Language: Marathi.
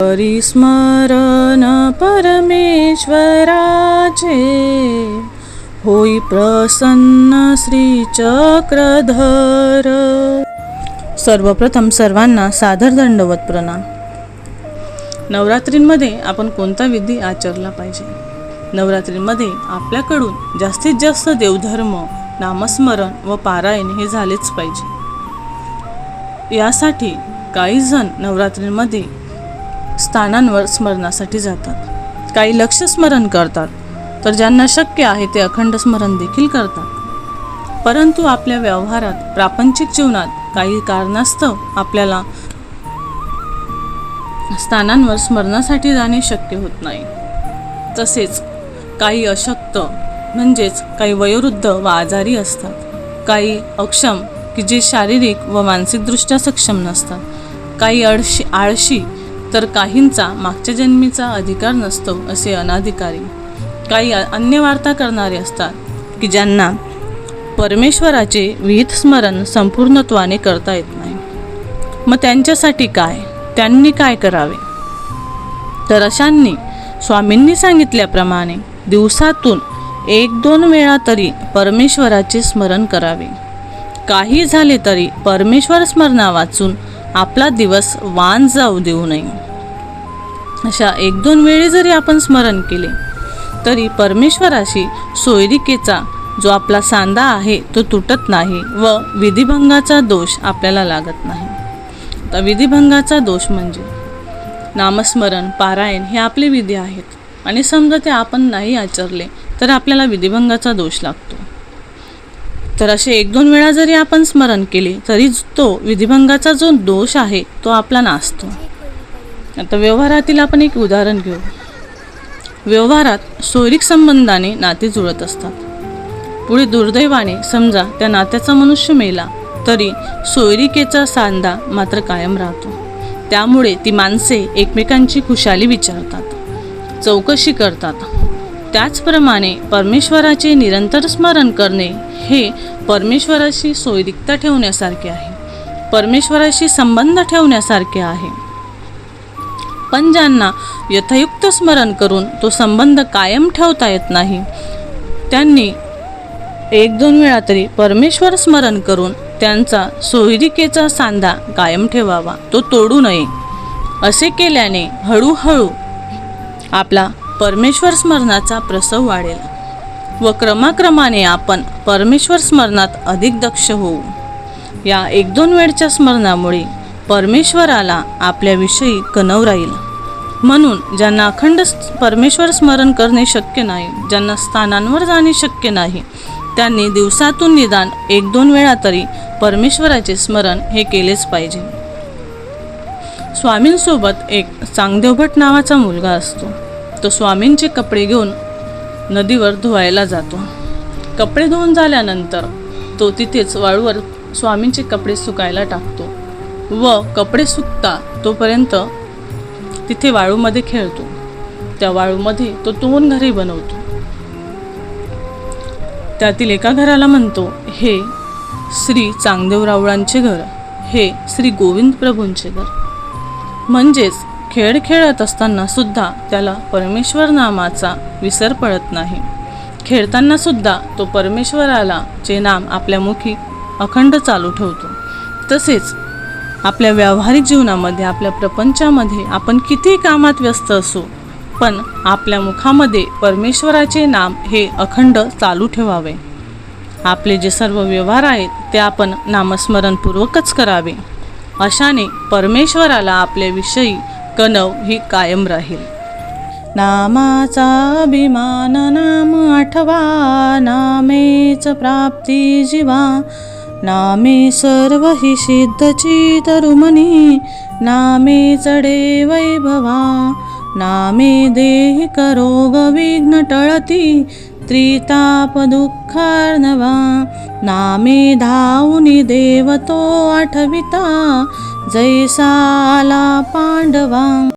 परिस्मरण परमेश्वराचे होई प्रसन्न श्री चक्रधर सर्वप्रथम सर्वांना सादर दंडवत प्रणाम। नवरात्रींमध्ये आपण कोणता विधी आचरला पाहिजे? नवरात्रींमध्ये आपल्याकडून जास्तीत जास्त देवधर्म नामस्मरण व पारायण हे झालेच पाहिजे। यासाठी काही जण नवरात्रींमध्ये स्थानांवर स्मरणासाठी जातात. काही लक्ष स्मरण करतात तर ज्यांना शक्य आहे ते अखंड स्मरण देखील करतात. परंतु आपल्या व्यवहारात प्रापंचिक जीवनात काही कारणास्तव आपल्याला स्थानांवर स्मरणासाठी जाणे शक्य होत नाही. तसेच काही अशक्त म्हणजेच काही वयोवृद्ध व आजारी असतात. काही अक्षम की जे शारीरिक व मानसिकदृष्ट्या सक्षम नसतात. काही आळशी आळशी तर काहींचा मागच्या जन्मीचा अधिकार नसतो असे अनाधिकारी काही अन्य वार्ता करणारे असतात की ज्यांना परमेश्वराचे विहित स्मरण संपूर्णत्वाने करता येत नाही. मग त्यांच्यासाठी काय? त्यांनी काय करावे? तर अशांनी स्वामींनी सांगितल्याप्रमाणे दिवसातून एक दोन वेळा तरी परमेश्वराचे स्मरण करावे. काही झाले तरी परमेश्वर स्मरणा वाचून आपला दिवस वान जाऊ देऊ नये. अशा एक दोन वेळी जरी आपण स्मरण केले तरी परमेश्वराशी सोयरिकेचा जो आपला सांदा आहे तो तुटत नाही व विधिभंगाचा दोष आपल्याला लागत नाही. तर विधिभंगाचा दोष म्हणजे नामस्मरण पारायण हे आपले विधी आहेत आणि समजा ते आपण नाही आचरले तर आपल्याला विधिभंगाचा दोष लागतो. तर असे एक दोन वेळा जरी आपण स्मरण केले तरी तो विधिभंगाचा जो दोष आहे तो आपला नासतो. आता व्यवहारातील आपण एक उदाहरण घेऊ. व्यवहारात सोयरिक संबंधाने नाते जुळत असतात. पुढे दुर्दैवाने समजा त्या नात्याचा मनुष्य मेला तरी सोयरिकेचा सांदा मात्र कायम राहतो. त्यामुळे ती माणसे एकमेकांची खुशाली विचारतात चौकशी करतात. त्याचप्रमाणे परमेश्वराचे निरंतर स्मरण करणे हे परमेश्वराशी सोयरिकता ठेवण्यासारखे आहे. परमेश्वराशी संबंध ठेवण्यासारखे आहे. पण ज्यांना यथयुक्त स्मरण करून तो संबंध कायम ठेवता येत नाही त्यांनी एक दोन वेळा तरी परमेश्वर स्मरण करून त्यांचा सोयरिकेचा सांधा कायम ठेवावा. तो तोडू नये. असे केल्याने हळूहळू आपला परमेश्वर स्मरणाचा प्रसव वाढेल. व क्रमाक्रमाने आपण परमेश्वर स्मरणात अधिक दक्ष होऊ. या एक दोन वेळच्या स्मरणामुळे परमेश्वराला आपल्याविषयी कनव राहील. म्हणून ज्यांना अखंड परमेश्वर स्मरण करणे शक्य नाही ज्यांना स्थानांवर जाणे शक्य नाही त्यांनी दिवसातून निदान एक दोन वेळा तरी परमेश्वराचे स्मरण हे केलेच पाहिजे. स्वामींसोबत एक चांगदेवभट नावाचा मुलगा असतो. तो स्वामींचे कपडे घेऊन नदीवर धुवायला जातो. कपडे धुवून झाल्यानंतर तो तिथेच वाळूवर स्वामींचे कपडे सुकायला टाकतो व कपडे सुकता तोपर्यंत तिथे वाळूमध्ये खेळतो. त्या वाळूमध्ये तो तोंड घरी बनवतो. त्यातील एका घराला म्हणतो हे श्री चांगदेव रावळांचे घर हे श्री गोविंद प्रभूंचे घर. म्हणजेच खेळ खेळत असताना सुद्धा त्याला परमेश्वर नामाचा विसर पडत नाही. खेळताना सुद्धा तो परमेश्वराला चे नाम आपल्या मुखी अखंड चालू ठेवतो. तसेच आपल्या व्यावहारिक जीवनामध्ये आपल्या प्रपंचामध्ये आपण किती कामात व्यस्त असू पण आपल्या मुखामध्ये परमेश्वराचे नाम हे अखंड चालू ठेवावे. आपले जे सर्व व्यवहार आहेत ते आपण नामस्मरणपूर्वकच करावे. अशाने परमेश्वराला आपल्याविषयी कणव ही कायम राहील. नामाचा अभिमान नाम आठवा नामेच प्राप्ती जीवा नामे सर्व हि सिद्धची तरुमनी नामे चढे वैभवा नामे देहि करोग विघ्न टळती त्रिताप दुःखार्णवा नामे धावुनी देवतो आठविता जैसाला पांडवा